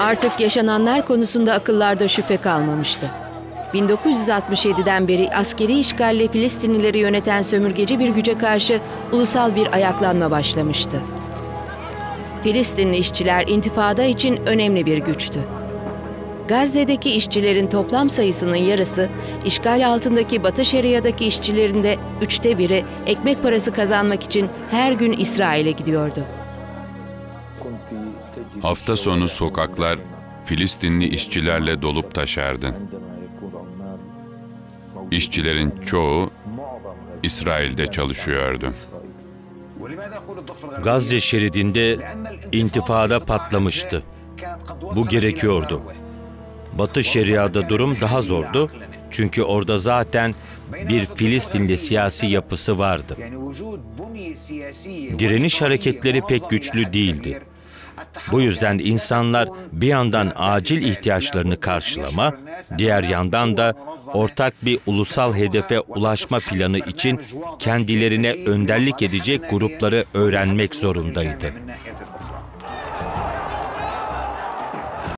Artık yaşananlar konusunda akıllarda şüphe kalmamıştı. 1967'den beri askeri işgalle Filistinlileri yöneten sömürgeci bir güce karşı ulusal bir ayaklanma başlamıştı. Filistinli işçiler intifada için önemli bir güçtü. Gazze'deki işçilerin toplam sayısının yarısı, işgal altındaki Batı Şeria'daki işçilerin de üçte biri ekmek parası kazanmak için her gün İsrail'e gidiyordu. Hafta sonu sokaklar Filistinli işçilerle dolup taşardı. İşçilerin çoğu İsrail'de çalışıyordu. Gazze şeridinde intifada patlamıştı. Bu gerekiyordu. Batı Şeria'da durum daha zordu. Çünkü orada zaten bir Filistinli siyasi yapısı vardı. Direniş hareketleri pek güçlü değildi. Bu yüzden insanlar bir yandan acil ihtiyaçlarını karşılama, diğer yandan da ortak bir ulusal hedefe ulaşma planı için kendilerine önderlik edecek grupları öğrenmek zorundaydı.